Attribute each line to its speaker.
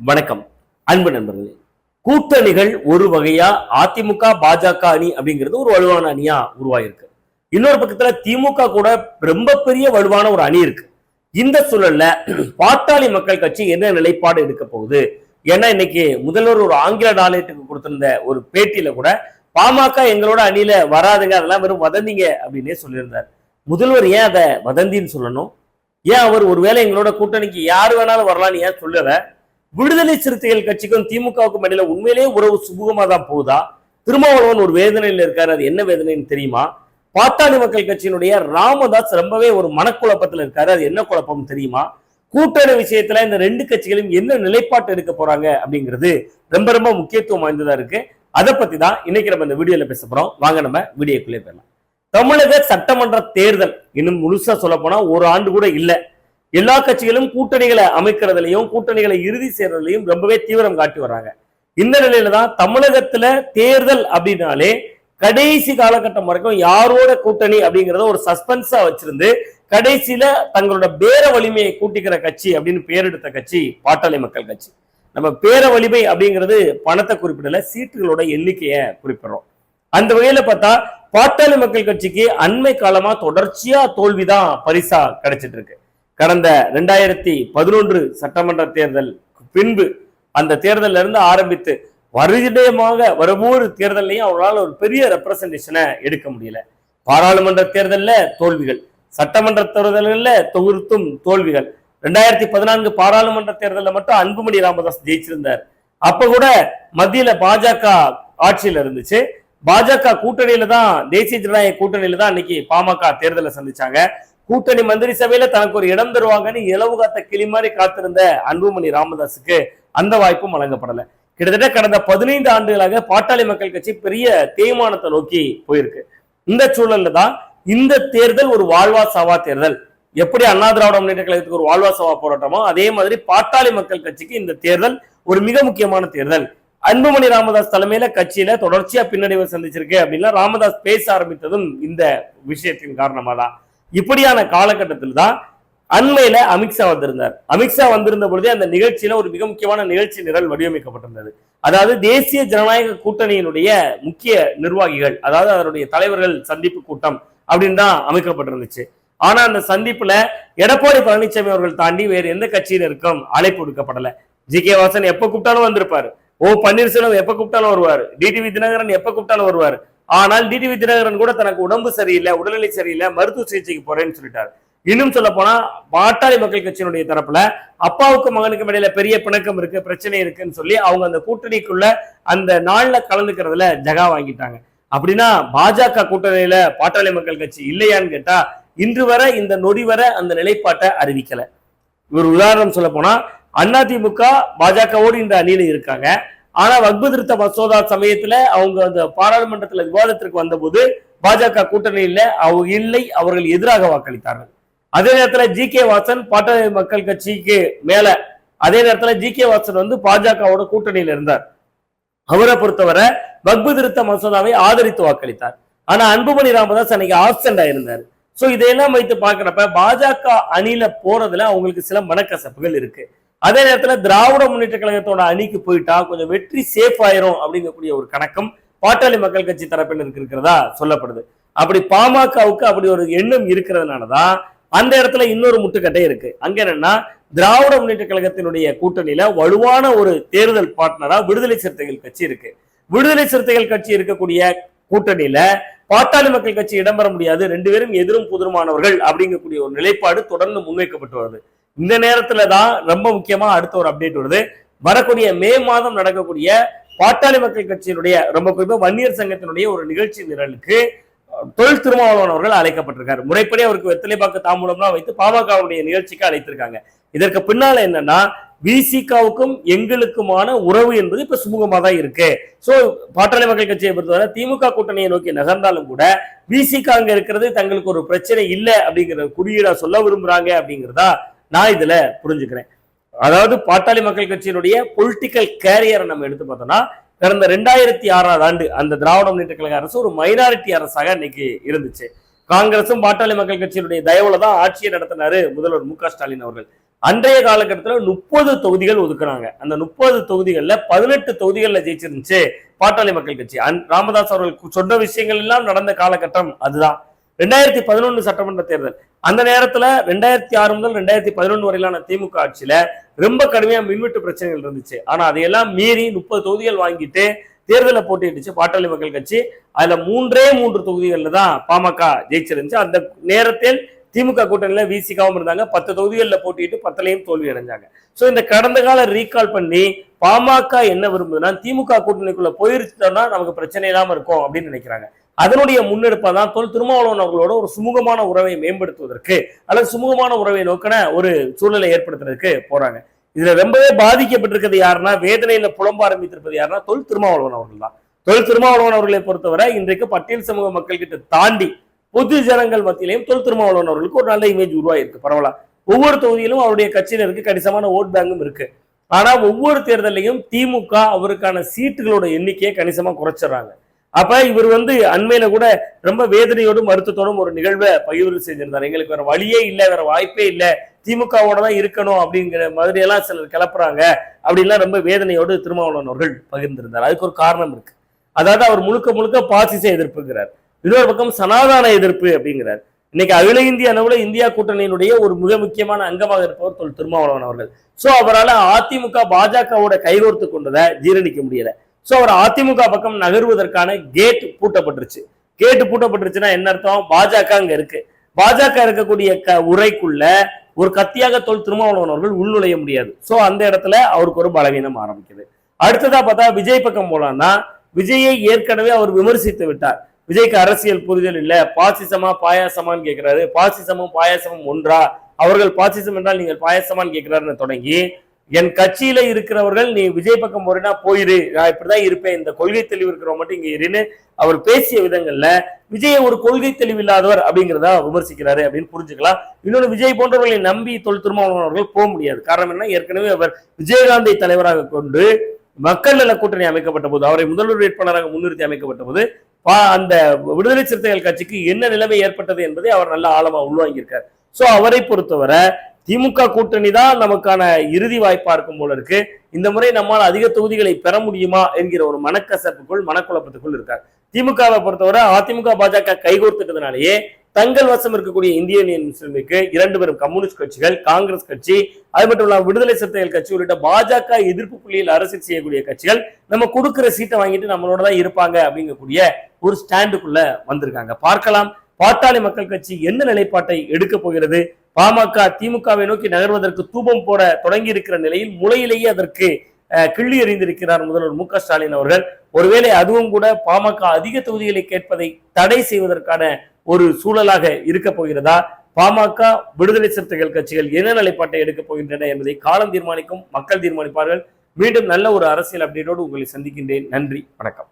Speaker 1: வணக்கம். அன்பு நண்பர்களே கூட்டணிகள் ஒரு வகையா அதிமுக பாஜக அணி அப்படிங்கிறது ஒரு வலுவான அணியா உருவாயிருக்கு. இன்னொரு பக்கத்துல திமுக கூட ரொம்ப பெரிய வலுவான ஒரு அணி இருக்கு. இந்த சூழல்ல பாட்டாளி மக்கள் கட்சி என்ன நிலைப்பாடு எடுக்க போகுது? ஏன்னா இன்னைக்கு முதல்வர் ஒரு ஆங்கில நாளேட்டுக்கு கொடுத்திருந்த ஒரு பேட்டியில கூட பாமக எங்களோட அணியில வராதுங்க அதெல்லாம் வெறும் வதந்திங்க அப்படின்னே சொல்லியிருந்தார். முதல்வர் ஏன் அதை வதந்தின்னு சொல்லணும்? ஏன் அவர் ஒருவேளை எங்களோட கூட்டணிக்கு யார் வேணாலும் வரலாம்னு ஏன் சொல்லலை? விடுதலை சிறுத்தைகள் கட்சிக்கும் திமுகவுக்கும் இடையில உண்மையிலேயே உறவு சுமூகமா தான் போகுதா? திருமாவளவன் ஒரு வேதனையில் இருக்காரு. அது என்ன வேதனைன்னு தெரியுமா? பாட்டாளி மக்கள் கட்சியினுடைய ராமதாஸ் ரொம்பவே ஒரு மனக்குழப்பத்தில் இருக்காரு. அது என்ன குழப்பம் தெரியுமா? கூட்டணி விஷயத்துல இந்த ரெண்டு கட்சிகளும் என்ன நிலைப்பாட்டு எடுக்க போறாங்க அப்படிங்கிறது ரொம்ப ரொம்ப முக்கியத்துவம் வாய்ந்ததா இருக்கு. அதை பத்தி தான் இன்னைக்கு நம்ம இந்த வீடியோல பேச போறோம். வாங்க நம்ம வீடியோக்குள்ளே போயிடலாம். தமிழக சட்டமன்ற தேர்தல் இன்னும் முழுசா சொல்ல போனா ஒரு ஆண்டு கூட இல்லை. எல்லா கட்சிகளும் கூட்டணிகளை அமைக்கிறதுலையும் கூட்டணிகளை இறுதி செய்யறதுலையும் ரொம்பவே தீவிரம் காட்டி வர்றாங்க. இந்த நிலையில தான் தமிழகத்துல தேர்தல் அப்படின்னாலே கடைசி காலகட்டம் வரைக்கும் யாரோட கூட்டணி அப்படிங்கிறத ஒரு சஸ்பென்ஸா வச்சிருந்து கடைசியில தங்களோட பேர வலிமையை கூட்டிக்கிற கட்சி அப்படின்னு பேரெடுத்த கட்சி பாட்டாளி மக்கள் கட்சி. நம்ம பேர வலிமை அப்படிங்கிறது பணத்தை குறிப்பிடல சீட்டுகளோட எண்ணிக்கையை குறிப்பிடுறோம். அந்த வகையில பார்த்தா பாட்டாளி மக்கள் கட்சிக்கு அண்மை காலமா தொடர்ச்சியா தோல்விதான் பரிசா கிடைச்சிட்டு இருக்கு. கடந்த ரெண்டாயிரத்தி பதினொன்று சட்டமன்ற தேர்தல் பின்பு அந்த தேர்தலில் இருந்து ஆரம்பித்து வருடமாக ஒவ்வொரு தேர்தலையும் அவரால் ஒரு பெரிய ரெப்ரசன்டேஷனை எடுக்க முடியல. பாராளுமன்ற தேர்தலில் தோல்விகள் சட்டமன்ற தேர்தல்களில் தொகுத்தும் தோல்விகள். ரெண்டாயிரத்தி பதினான்கு பாராளுமன்ற தேர்தலில் மட்டும் அன்புமணி ராமதாஸ் ஜெயிச்சிருந்தார். அப்ப கூட மத்தியில பாஜக ஆட்சியில் இருந்துச்சு. பாஜக கூட்டணியில தான் தேசிய ஜனநாயக கூட்டணியில தான் அன்னைக்கு பாமக தேர்தலை சந்திச்சாங்க. கூட்டணி மந்திரி சபையில தனக்கு ஒரு இடம் தருவாங்கன்னு இளவு காத்த கிளி மாதிரி காத்திருந்த அன்புமணி ராமதாஸுக்கு அந்த வாய்ப்பும் வழங்கப்படல. கிட்டத்தட்ட கடந்த பதினைந்து ஆண்டுகளாக பாட்டாளி மக்கள் கட்சி பெரிய தேய்மானத்தை நோக்கி போயிருக்கு. இந்த சூழல்ல தான் இந்த தேர்தல் ஒரு வாழ்வா சவா தேர்தல். எப்படி அண்ணா திராவிட முன்னேற்ற கழகத்துக்கு ஒரு வாழ்வா சவா போராட்டமோ அதே மாதிரி பாட்டாளி மக்கள் கட்சிக்கு இந்த தேர்தல் ஒரு மிக முக்கியமான தேர்தல். அன்புமணி ராமதாஸ் தலைமையில கட்சியில தொடர்ச்சியா பின்னடைவை சந்திச்சிருக்கு அப்படின்னா ராமதாஸ் பேச ஆரம்பித்ததும் இந்த விஷயத்தின் காரணமா தான் இப்படியான காலகட்டத்தில் தான் அண்மையில அமித்ஷா வந்திருந்தார். அமித்ஷா வந்திருந்த பொழுதே அந்த நிகழ்ச்சியில ஒரு மிக முக்கியமான நிகழ்ச்சி நிரல் வடிவமைக்கப்பட்டிருந்தது. அதாவது தேசிய ஜனநாயக கூட்டணியினுடைய முக்கிய நிர்வாகிகள் அதாவது அதனுடைய தலைவர்கள் சந்திப்பு கூட்டம் அப்படின்னு தான் அமைக்கப்பட்டிருந்துச்சு. ஆனா அந்த சந்திப்புல எடப்பாடி பழனிசாமி அவர்கள் தாண்டி வேறு எந்த கட்சியினருக்கும் அழைப்பு விடுக்கப்படல. ஜி. கே. வாசன் எப்ப கூப்பிட்டாலும் வந்திருப்பாரு. ஓ பன்னீர்செல்வம் எப்ப கூப்பிட்டாலும் வருவார். டிடிவி தினகரன் எப்ப கூப்பிட்டாலும் வருவார். ஆனால் டிடிவி தினகரன் கூட தனக்கு உடம்பு சரியில்லை உடல்நிலை சரியில்லை மருத்துவ சிகிச்சைக்கு போறேன்னு சொல்லிட்டார். இன்னும் சொல்ல போனா பாட்டாளி மக்கள் கட்சியினுடைய தரப்புல அப்பாவுக்கும் மகனுக்கும் இடையில பெரிய பிணக்கம் இருக்கு பிரச்சனை இருக்குன்னு சொல்லி அவங்க அந்த கூட்டணிக்குள்ள அந்த நாள்ல கலந்துக்கிறதுல ஜகா வாங்கிட்டாங்க. அப்படின்னா பாஜக கூட்டணியில பாட்டாளி மக்கள் கட்சி இல்லையான்னு கேட்டா இன்று வரை இந்த நொடி வர அந்த நிலைப்பாட்டை அறிவிக்கல. ஒரு உதாரணம் சொல்ல போனா அதிமுக பாஜகவோடு இந்த அணியில இருக்காங்க. ஆனா வக்பு திருத்த மசோதா சமயத்துல அவங்க அந்த பாராளுமன்றத்துல விவாதத்திற்கு வந்தபோது பாஜக கூட்டணியில அவங்க இல்லை அவர்கள் எதிராக வாக்களித்தார்கள். அதே நேரத்துல ஜி கே வாசன் பாட்டாளி மக்கள் கட்சிக்கு மேல அதே நேரத்துல ஜி கே வாசன் வந்து பாஜகவோட கூட்டணியில இருந்தார். அவரை பொறுத்தவரை வக்பு திருத்த மசோதாவை ஆதரித்து வாக்களித்தார். ஆனா அன்புமணி ராமதாஸ் அன்னைக்கு ஆப்சண்ட் ஆயிருந்தார் சோ இதையெல்லாம் வைத்து பார்க்கிறப்ப பாஜக அணியில போறதுல அவங்களுக்கு சில மனக்கசப்புகள் இருக்கு. அதே நேரத்தில் திராவிட முன்னேற்ற கழகத்தோட அணிக்கு போயிட்டா கொஞ்சம் வெற்றி சேஃப் ஆயிரும் அப்படிங்கக்கூடிய ஒரு கணக்கம் பாட்டாளி மக்கள் கட்சி தரப்பினருக்கு இருக்கிறதா சொல்லப்படுது. அப்படி பாமகவுக்கு அப்படி ஒரு எண்ணம் இருக்கிறதுனாலதான் அந்த இடத்துல இன்னொரு முட்டுக்கட்டை இருக்கு. அங்க என்னன்னா திராவிட முன்னேற்ற கழகத்தினுடைய கூட்டணியில வலுவான ஒரு தேர்தல் பார்ட்னரா விடுதலை சிறுத்தைகள் கட்சி இருக்கு. விடுதலை சிறுத்தைகள் கட்சி இருக்கக்கூடிய கூட்டணியில பாட்டாளி மக்கள் கட்சி இடம்பெற முடியாது. ரெண்டு பேரும் எதிரும் புதிருமானவர்கள் அப்படிங்கக்கூடிய ஒரு நிலைப்பாடு தொடர்ந்து முன்வைக்கப்பட்டு வருது. இந்த நேரத்துல தான் ரொம்ப முக்கியமா அடுத்த ஒரு அப்டேட் வருது. வரக்கூடிய மே மாதம் நடக்கக்கூடிய பாட்டாளி மக்கள் கட்சியினுடைய ரொம்ப குறிப்பா வன்னியர் சங்கத்தினுடைய ஒரு நிகழ்ச்சி நிரலுக்கு தொழில் திருமாவளவன் அவர்கள் அழைக்கப்பட்டிருக்காரு. முறைப்படி அவருக்கு வெத்தலைப்பாக்கு தாம்பூலம்லாம் வைத்து பாமகவுடைய நிகழ்ச்சிக்கு அழைத்திருக்காங்க. இதற்கு பின்னால என்னன்னா விசிகாவுக்கும் எங்களுக்குமான உறவு என்பது இப்ப சுமூகமா தான் இருக்கு. சோ பாட்டாளி மக்கள் கட்சியை பொறுத்தவரை திமுக கூட்டணியை நோக்கி நகர்ந்தாலும் கூட விசிகா அங்க இருக்கிறது தங்களுக்கு ஒரு பிரச்சனை இல்லை அப்படிங்கிற குறியீடா சொல்ல விரும்புறாங்க அப்படிங்கிறதா நான் இதுல புரிஞ்சுக்கிறேன். அதாவது பாட்டாளி மக்கள் கட்சியினுடைய பொலிட்டிக்கல் கேரியரை நம்ம எடுத்து பார்த்தோம்னா கடந்த ரெண்டாயிரத்தி ஆறாவது ஆண்டு அந்த திராவிட முன்னேற்ற கழக அரசு ஒரு மைனாரிட்டி அரசாக இன்னைக்கு இருந்துச்சு. காங்கிரசும் பாட்டாளி மக்கள் கட்சியினுடைய தயவுல தான் ஆட்சியை நடத்தினாரு முதல்வர் மு ஸ்டாலின் அவர்கள். அன்றைய காலகட்டத்தில் முப்பது தொகுதிகள் ஒதுக்குறாங்க அந்த முப்பது தொகுதிகளில் பதினெட்டு தொகுதிகளில் ஜெயிச்சிருந்துச்சு பாட்டாளி மக்கள் கட்சி. அன் ராமதாஸ் அவர்கள் சொன்ன விஷயங்கள் எல்லாம் நடந்த காலகட்டம் அதுதான். ரெண்டாயிரத்தி பதினொன்று சட்டமன்ற தேர்தல். அந்த நேரத்தில் ரெண்டாயிரத்தி ஆறு முதல் ரெண்டாயிரத்தி பதினொன்று வரையிலான திமுக ஆட்சியில் ரொம்ப கடுமையாக மின்வெட்டு பிரச்சனைகள் இருந்துச்சு. ஆனால் அதையெல்லாம் மீறி முப்பது தொகுதிகள் வாங்கிட்டு தேர்தலை போட்டியிட்டுச்சு பாட்டாளி மக்கள் கட்சி. அதில் மூன்றே மூன்று தொகுதிகளில் தான் பாமக ஜெயிச்சிருந்துச்சு. அந்த நேரத்தில் திமுக கூட்டணியில் விசிகாவும் இருந்தாங்க. பத்து தொகுதிகளில் போட்டிட்டு பத்துலையும் தோல்வி அடைஞ்சாங்க. ஸோ இந்த கடந்த கால ரீகால் பண்ணி பாமக என்ன விரும்புதுன்னா திமுக கூட்டணிக்குள்ள போயிருச்சோம்னா நமக்கு பிரச்சனை இல்லாமல் இருக்கும் அப்படின்னு நினைக்கிறாங்க. அதனுடைய முன்னெடுப்பா தான் தொல் திருமாவளவன் அவர்களோட ஒரு சுமூகமான உறவை மேம்படுத்துவதற்கு அல்லது சுமூகமான உறவை நோக்கின ஒரு சூழலை ஏற்படுத்துறதுக்கு போறாங்க. இதுல ரொம்பவே பாதிக்கப்பட்டிருக்கிறது யாருன்னா வேதனையில புலம்ப ஆரம்பித்திருப்பது யாருன்னா தொல் திருமாவளவன் அவர்கள் தான். தொல் திருமாவளவன் அவர்களை பொறுத்தவரை இன்றைக்கு பட்டியல் சமூக மக்கள் கிட்ட தாண்டி பொது ஜனங்கள் மத்தியிலையும் தொல் திருமாவளவன் அவர்களுக்கு ஒரு நல்ல இமேஜ் உருவாயிருக்கு. பரவாயில்ல. ஒவ்வொரு தொகுதியிலும் அவருடைய கட்சியினருக்கு கணிசமான ஓட் பேங்கும் இருக்கு. ஆனா ஒவ்வொரு தேர்தலையும் திமுக அவருக்கான சீட்டுகளோட எண்ணிக்கையை கணிசமா குறைச்சிடுறாங்க. அப்ப இவர் வந்து அண்மையில கூட ரொம்ப வேதனையோடும் வருத்தத்தோடும் ஒரு நிகழ்வை பகிர்வு செஞ்சிருந்தார். எங்களுக்கு வேற வழியே இல்லை வேற வாய்ப்பே இல்லை. திமுகவோட தான் இருக்கணும் அப்படிங்கிற மாதிரி எல்லாம் சிலர் கிளப்புறாங்க அப்படின்லாம் ரொம்ப வேதனையோடு திருமாவளவன் அவர்கள் பகிர்ந்திருந்தார். அதுக்கு ஒரு காரணம் இருக்கு. அதாவது அவர் முழுக்க முழுக்க பாசிச எதிர்ப்புங்கிறார். இன்னொரு பக்கம் சனாதான எதிர்ப்பு அப்படிங்கிறார். இன்னைக்கு அகில இந்திய அளவுல இந்தியா கூட்டணியினுடைய ஒரு மிக முக்கியமான அங்கமாக இருப்பவர் தொல் திருமாவளவன் அவர்கள். சோ அவரால் அதிமுக பாஜகவோட கைகோர்த்து கொண்டதை ஜீரணிக்க முடியல. ஸோ அவர் அதிமுக பக்கம் நகர்வதற்கான கேட் பூட்டப்பட்டுருச்சு. கேட்டு பூட்டப்பட்டுருச்சுன்னா என்ன அர்த்தம்? பாஜக அங்க இருக்கு. பாஜக இருக்கக்கூடிய க உரைக்குள்ள ஒரு கத்தியாக தொல் திருமாவளவன் அவர்கள் உள்நுழைய முடியாது. ஸோ அந்த இடத்துல அவருக்கு ஒரு பலவீனம் ஆரம்பிக்குது. அடுத்ததா பார்த்தா விஜய் பக்கம் போலான்னா விஜயை ஏற்கனவே அவர் விமர்சித்து விட்டார். விஜய்க்கு அரசியல் புரிதல் இல்லை. பாசிசமா பாயாசமான்னு கேட்கிறாரு பாசிசமும் பாயாசமும் ஒன்றா? அவர்கள் பாசிசம் என்றால் நீங்கள் பாயாசமான்னு கேட்கிறாருன்னு தொடங்கி என் கட்சியில இருக்கிறவர்கள் நீ விஜய் பக்கம் போறேன்னா போயிரு. நான் இப்படிதான் இருப்பேன். இந்த கொள்கை தெளிவு இருக்கிறவங்க மட்டும் இங்க இருன்னு அவர் பேசிய விதங்கள்ல விஜய் ஒரு கொள்கை தெளிவு இல்லாதவர் அப்படிங்கிறதா விமர்சிக்கிறாரு அப்படின்னு புரிஞ்சுக்கலாம். இன்னொன்று விஜய் போன்றவர்களை நம்பி தொல் திருமாவளவன் போக முடியாது. காரணம் என்ன? ஏற்கனவே அவர் விஜயகாந்தை தலைவராக கொண்டு மக்கள் நல கூட்டணி அமைக்கப்பட்ட போது அவரை முதல்வர் வேட்பாளராக முன்னிறுத்தி அமைக்கப்பட்ட போது பா- அந்த விடுதலை சிறுத்தைகள் கட்சிக்கு என்ன நிலைமை ஏற்பட்டது என்பதை அவர் நல்ல ஆழமா உள்வாங்கியிருக்கார். சோ அவரை பொறுத்தவரை திமுக கூட்டணி தான் நமக்கான இறுதி வாய்ப்பா இருக்கும் போல இருக்கு. இந்த முறை நம்மால் அதிக தொகுதிகளை பெற முடியுமா என்கிற ஒரு மனக்கசப்புக்குள் மனக்குழப்பத்துக்குள் இருக்கார். திமுகவை பொறுத்தவரை அதிமுக பாஜக கைகோர்த்துட்டதுனாலேயே தங்கள் வசம் இருக்கக்கூடிய இந்திய யூனியன் முஸ்லிமுக்கு இரண்டு பெரும் கம்யூனிஸ்ட் கட்சிகள் காங்கிரஸ் கட்சி அது மட்டும் இல்லாமல் விடுதலை சிறுத்தைகள் கட்சி உள்ளிட்ட பாஜக எதிர்ப்பு புள்ளியில் அரசியல் செய்யக்கூடிய கட்சிகள் நம்ம கொடுக்கிற சீட்டை வாங்கிட்டு நம்மளோட தான் இருப்பாங்க அப்படிங்கக்கூடிய ஒரு ஸ்டாண்டுக்குள்ள வந்திருக்காங்க. பார்க்கலாம். பாட்டாளி மக்கள் கட்சி என்ன நிலைப்பாட்டை எடுக்க போகிறது? பாமக திமுகவை நோக்கி நகர்வதற்கு தூபம் போட தொடங்கி இருக்கிற நிலையில் முளையிலேயே அதற்கு கிள்ளி எறிந்திருக்கிறார் முதல்வர் மு ஸ்டாலின் அவர்கள். ஒருவேளை அதுவும் கூட பாமக அதிக தொகுதிகளை கேட்பதை தடை செய்வதற்கான ஒரு சூழலாக இருக்க போகிறதா? பாமக விடுதலை சிறுத்தைகள் கட்சிகள் என்ன நிலைப்பாட்டை எடுக்க போகின்றன என்பதை காலம் தீர்மானிக்கும் மக்கள் தீர்மானிப்பார்கள். மீண்டும் நல்ல ஒரு அரசியல் அப்டேட்டோடு உங்களை சந்திக்கின்றேன். நன்றி வணக்கம்.